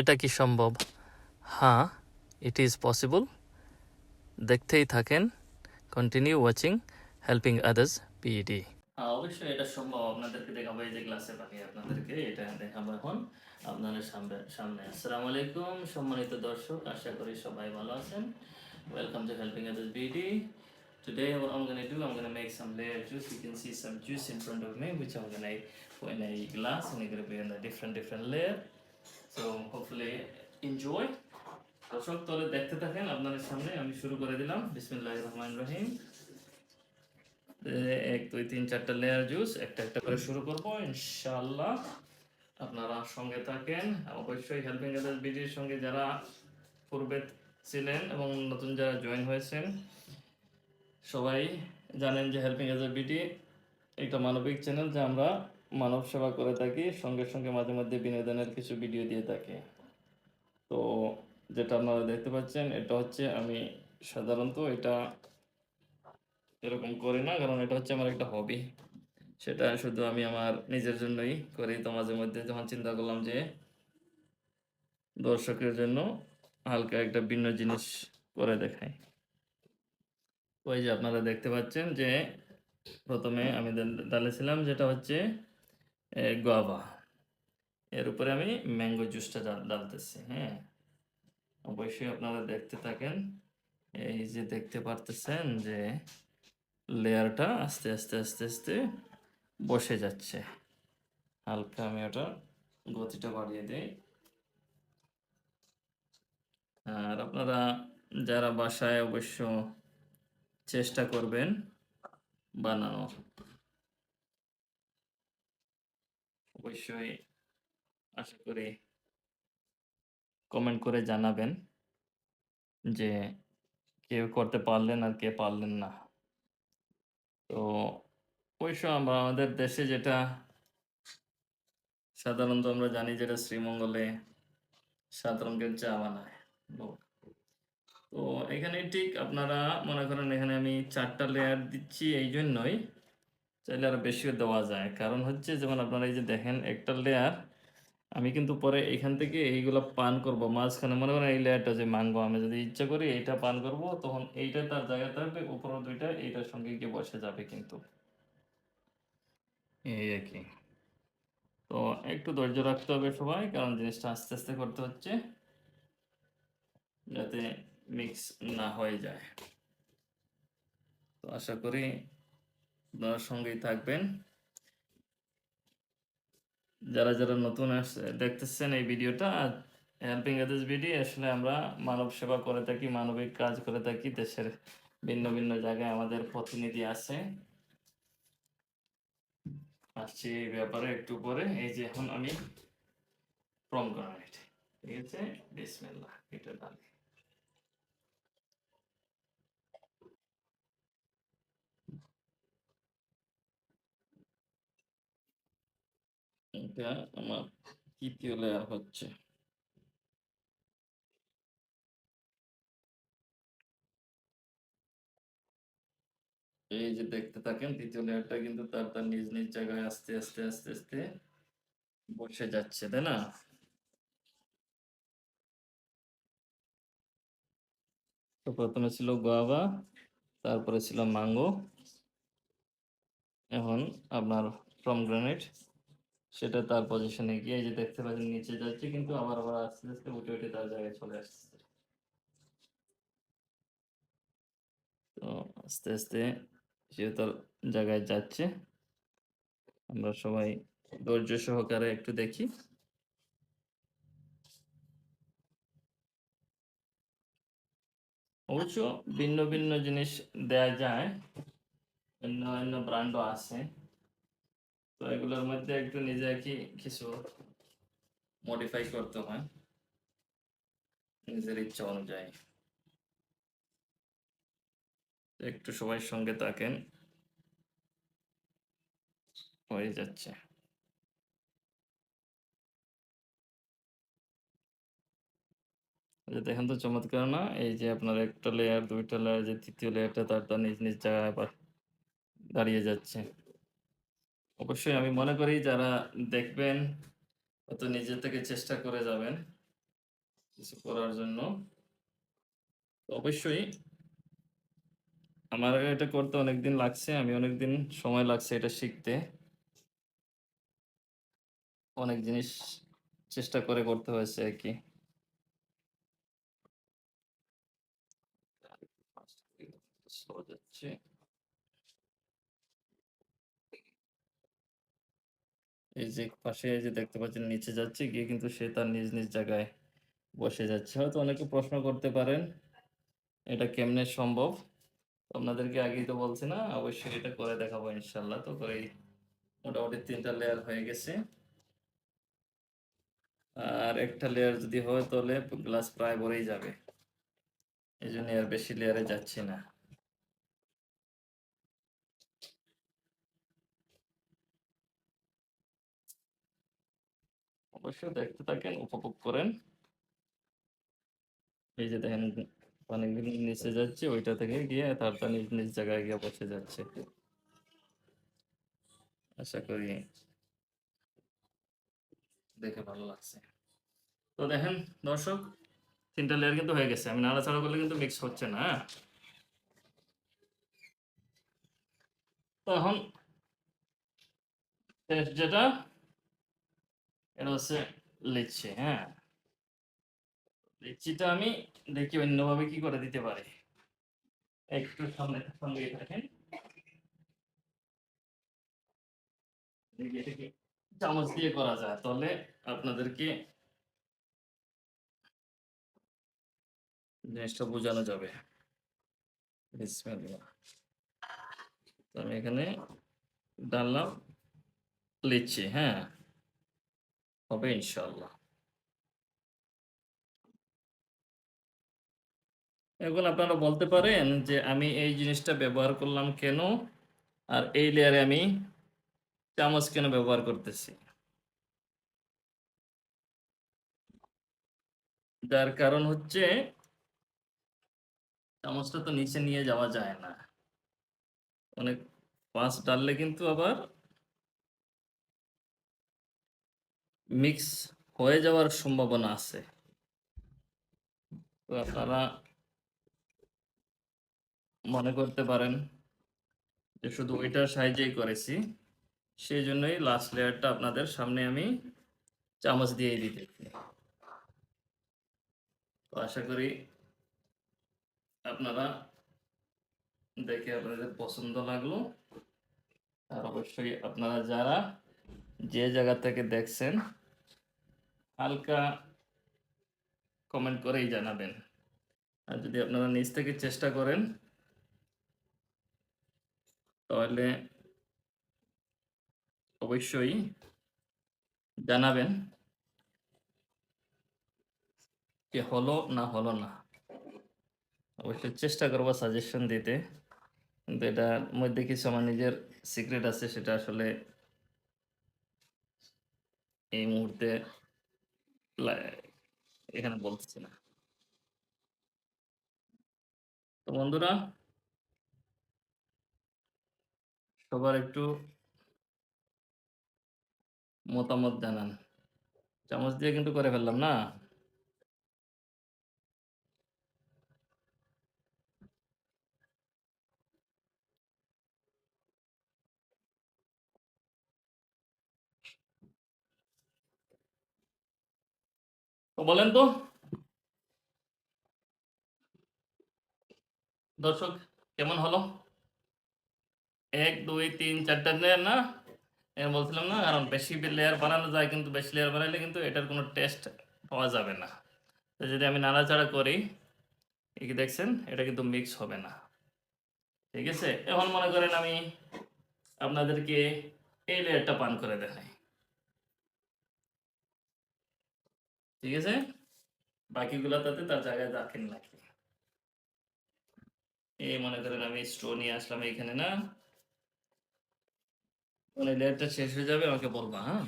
এটা কি সম্ভব? হ্যাঁ ইট ইজ পসিবল দেখতেই থাকেন। কন্টিনিউ ওয়াচিং হেল্পিং আদার্স পিইডি অবশ্যই এটা সম্ভব। আপনাদেরকে দেখাবো এই যে ক্লাসে পাখি আপনাদেরকে। এটা দেখাবো এখন আপনাদের সামনে সামনে। আসসালামু আলাইকুম সম্মানিত দর্শক আশা করি সবাই ভালো আছেন। Welcome to helping others BD Today what I'm gonna do, I'm gonna make some layer juice. You can see some juice in front of me, which I'm gonna put in a glass and it's gonna be in a different different layer. So, hopefully, enjoy. দর্শক তলে দেখতে থাকেন আপনাদের সামনে, আমি শুরু করে দিলাম। বিসমিল্লাহ রহমান রহিম। এক, দুই, তিন, চারটা লেয়ার জুস একটা একটা করে শুরু করব, ইনশাআল্লাহ। আপনারা সঙ্গে থাকেন। অবশ্যই হেল্পিং আদার্স বিডির সঙ্গে যারা পূর্বে ছিলেন এবং নতুন যারা জয়েন হয়েছেন, সবাই জানেন যে হেল্পিং এজ এ বিটি একটা মানবিক চ্যানেল যে আমরা মানব সেবা করে থাকি, সঙ্গে সঙ্গে মাঝে মধ্যে বিনোদনের কিছু ভিডিও দিয়ে থাকি। তো যেটা আপনারা দেখতে পাচ্ছেন, এটা হচ্ছে আমি সাধারণত এটা এরকম করি না, কারণ এটা হচ্ছে আমার একটা হবি সেটা শুধু আমি আমার নিজের জন্যই করি। তো মাঝে মধ্যে যখন চিন্তা করলাম যে দর্শকের জন্য হালকা একটা ভিন্ন জিনিস করে দেখাই। ওই যে আপনারা দেখতে পাচ্ছেন যে প্রথমে আমি ডাল- ডালেছিলাম যেটা হচ্ছে গোয়াবা এর উপরে আমি ম্যাঙ্গো জুসটা ডালতেছি হ্যাঁ? অবশ্যই আপনারা দেখতে থাকেন। এই যে দেখতে পারতেছেন যে লেয়ারটা আস্তে আস্তে আস্তে আস্তে বসে যাচ্ছে। হালকা আমি ওটা গতিটা বাড়িয়ে দিই। আর আপনারা যারা বাসায় অবশ্য চেষ্টা করবেন বানানোর। অবশ্যই আশা করি কমেন্ট করে জানাবেন যে কেউ করতে পারলেন আর কে পারলেন না। তো অবশ্য আমাদের দেশে যেটা সাধারণত আমরা জানি যেটা শ্রীমঙ্গলে সাত রঙের চা বানায় তো এখানে ঠিক আপনারা মনে করেন এখানে আমি চারটা লেয়ার দিচ্ছি এই জন্যই। চাইলে আরও বেশিও দেওয়া যায়। কারণ হচ্ছে যেমন আপনারা এই যে দেখেন একটা লেয়ার আমি কিন্তু পরে এখান থেকে এইগুলো পান করব। মাঝখানে মনে করেন এই লেয়ারটা যে মানবো আমি যদি ইচ্ছা করি এইটা পান করব তখন এইটা তার জায়গায় থাকবে উপরের দুইটা এইটার সঙ্গে গিয়ে বসে যাবে কিন্তু। এই আর কি তো একটু ধৈর্য রাখতে হবে সবাই কারণ জিনিসটা আস্তে আস্তে করতে হচ্ছে যাতে মিক্স না হয়ে যায়। তো আশা করি আপনারা সঙ্গেই থাকবেন। যারা যারা নতুন দেখতেছেন এই ভিডিওটা হেল্পিং আদার্স ভিডিও আসলে আমরা মানব সেবা করে থাকি, মানবিক কাজ করে থাকি, দেশের ভিন্ন ভিন্ন জায়গায় আমাদের প্রতিনিধি আছে। আসছি এই ব্যাপারে একটু পরে, এই যে এখন আমি প্রম গ্রানাইট ঠিক আছে? বিসমিল্লাহ, এটা ডালি এটা আমার তৃতীয় লেয়ার হচ্ছে। এই যে দেখতে থাকেন, তৃতীয় লেয়ারটা কিন্তু তার তার নিজ নিজ জায়গায় আস্তে আস্তে আস্তে আস্তে বসে যাচ্ছে, তাই না? তো প্রথমে ছিল গোয়াবা তারপরে ছিল ম্যাঙ্গো এখন আপনার ফ্রম গ্রানাইট সেটা তার পজিশনে গিয়ে যে দেখতে পাচ্ছেন, নিচে যাচ্ছে, কিন্তু আবার আবার আস্তে আস্তে উঠে উঠে তার জায়গায় চলে আসছে। তো আস্তে আস্তে সে তার জায়গায় যাচ্ছে। আমরা সবাই ধৈর্য সহকারে একটু দেখি। অবশ্য ভিন্ন ভিন্ন জিনিস দেয়া যায় অন্য অন্য ব্র্যান্ডও আছে। তো এগুলোর মধ্যে একটু নিজে কি কিছু মডিফাই করতে হয়। নিজের ইচ্ছা অনুযায়ী। একটু সবাই সঙ্গে থাকেন। হয়ে যাচ্ছে। এই দেখেন তো চমৎকার না? এই যে আপনার একটা লেয়ার দুইটা লেয়ার যে তৃতীয় লেয়ারটা তার তার নিজ নিজ জায়গায় দাঁড়িয়ে যাচ্ছে। অবশ্যই আমি মনে করি যারা দেখবেন, হয়তো নিজে থেকে চেষ্টা করে যাবেন কিছু করার জন্য। অবশ্যই আমার এটা করতে অনেকদিন লাগছে, আমি অনেকদিন সময় লাগছে এটা শিখতে। অনেক জিনিস চেষ্টা করে করতে হয়েছে আর কি। slow যাচ্ছে এই যে পাশে যে দেখতে পাচ্ছেন, নিচে যাচ্ছে, গিয়ে কিন্তু সে তার নিজ নিজ জায়গায় বসে যাচ্ছে। হয়তো অনেকে প্রশ্ন করতে পারেন, এটা কেমনে সম্ভব? আপনাদেরকে আগেই তো বলছি না, অবশ্যই এটা করে দেখাবো ইনশাল্লাহ তো করেই মোটামুটি তিনটা লেয়ার হয়ে গেছে। আর একটা লেয়ার যদি হয় তাহলে গ্লাস প্রায় ভরেই যাবে। এই জন্য আর বেশি লেয়ারে যাচ্ছি না। অবশ্যই দেখতে থাকেন, উপভোগ করেন। এই যে দেখেন পানিগুলো নিচে যাচ্ছে, ওইটা থেকে গিয়ে তারপর নিজ নিজ জায়গায় গিয়ে বসে যাচ্ছে। আশা করি দেখে ভালো লাগছে। তো দেখেন, দর্শক, তিনটা লেয়ার কিন্তু হয়ে গেছে। আমি নাড়াচাড়া করলে কিন্তু মিক্স হচ্ছে না হ্যাঁ? তো এখন যেটা এটা হচ্ছে লিচি হ্যাঁ? লিচিটা আমি দেখি অন্যভাবে কি করে দিতে পারি। একটু সামনে সঙ্গে থাকেন চামচ দিয়ে করা যায়, তাহলে আপনাদেরকে জিনিসটা বোঝানো যাবে। আমি এখানে ডাললাম লিচি হ্যাঁ? হবে ইনশাল্লাহ। এখন আপনারা বলতে পারেন যে আমি এই জিনিসটা ব্যবহার করলাম কেন? আর এই লেয়ারে আমি চামচ কেন ব্যবহার করতেছি? যার কারণ হচ্ছে চামচটা তো নিচে নিয়ে যাওয়া যায় না। অনেক পাঁচ ডাললে কিন্তু আবার মিক্স হয়ে যাওয়ার সম্ভাবনা আছে। তো আপনারা মনে করতে পারেন যে শুধু ওইটার সাহায্যেই করেছি, সেই জন্যই লাস্ট লেয়ারটা আপনাদের সামনে আমি চামচ দিয়ে দিতেছি। তো আশা করি আপনারা দেখে আপনাদের পছন্দ লাগল। আর অবশ্যই আপনারা যারা যে জায়গা থেকে দেখছেন, হালকা কমেন্ট করেই জানাবেন। আর যদি আপনারা নিজ থেকে চেষ্টা করেন, তাহলে অবশ্যই জানাবেন যে হলো না হলো না। অবশ্যই চেষ্টা করব সাজেশন দিতে। কিন্তু এটার মধ্যে কিছু আমার নিজের সিক্রেট আছে, সেটা আসলে এই মুহূর্তে এখানে বলতেছি না। তো বন্ধুরা, সবার একটু মতামত জানান। চামচ দিয়ে কিন্তু করে ফেললাম না? বলেন তো। দর্শক, কেমন হলো? এক, দুই, তিন, চারটা লেয়ার না? বলছিলাম না, কারণ বেশি লেয়ার বানানো যায় কিন্তু বেশি লেয়ার বানাইলে কিন্তু এটার কোনো টেস্ট পাওয়া যাবে না। যদি আমি নাড়াচাড়া করি দেখছেন? এটা কিন্তু মিক্স হবে না। ঠিক আছে? এখন মনে করেন আমি আপনাদেরকে এই লেয়ারটা পান করে দেখাই। ঠিক আছে? বাকিগুলো তাতে তার জায়গায় রাখেন নাকি? এই মনে করেন আমি স্টো নিয়ে আসলাম এইখানে, না? মানে লেয়ারটা শেষ হয়ে যাবে, আমাকে বলবা হ্যাঁ?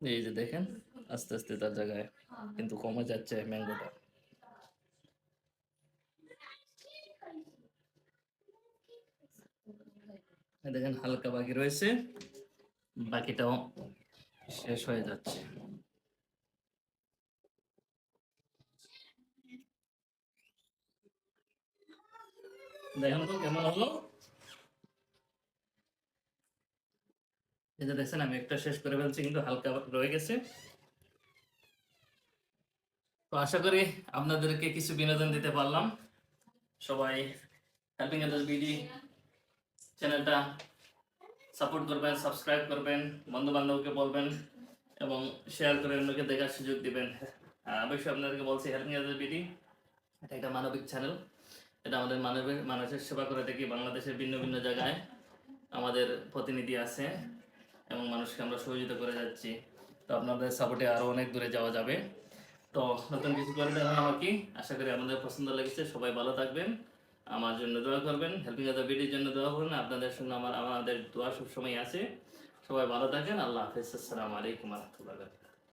এই যে দেখেন, আস্তে আস্তে তার জায়গায় কিন্তু কমে যাচ্ছে ম্যাঙ্গোটা দেখেন হালকা বাকি রয়েছে। বাকিটাও শেষ হয়ে যাচ্ছে। দেখেন তো কেমন হলো? এই যে দেখছেন, আমি একটা শেষ করে ফেলছি, কিন্তু হালকা রয়ে গেছে। তো আশা করি আপনাদেরকে কিছু বিনোদন দিতে পারলাম। সবাই হেল্পিং আদার্স বিডি চ্যানেলটা সাপোর্ট করবেন, সাবস্ক্রাইব করবেন বন্ধু বান্ধবকে বলবেন এবং শেয়ার করে অন্যকে দেখার সুযোগ দিবেন। অবশ্যই আপনাদেরকে বলছি হেল্পিং আদার্স বিডি এটা একটা মানবিক চ্যানেল এটা আমাদের মানবিক মানুষের সেবা করে থাকি, বাংলাদেশের ভিন্ন ভিন্ন জায়গায় আমাদের প্রতিনিধি আছে এবং মানুষকে আমরা সহযোগিতা করে যাচ্ছি। তো আপনাদের সাপোর্টে আরও অনেক দূরে যাওয়া যাবে। তো নতুন কিছু করে দেখানো আমাকে আশা করি আপনাদের পছন্দ লেগেছে। সবাই ভালো থাকবেন। আমার জন্য দোয়া করবেন হেল্পিং আদার ভিডিওর জন্য দোয়া করবেন আপনাদের সঙ্গে আমার, আমাদের দোয়া সবসময় আছে। সবাই ভালো থাকেন, আল্লাহ হাফিজ, আসসালামু আলাইকুম রহমতুল্লাহ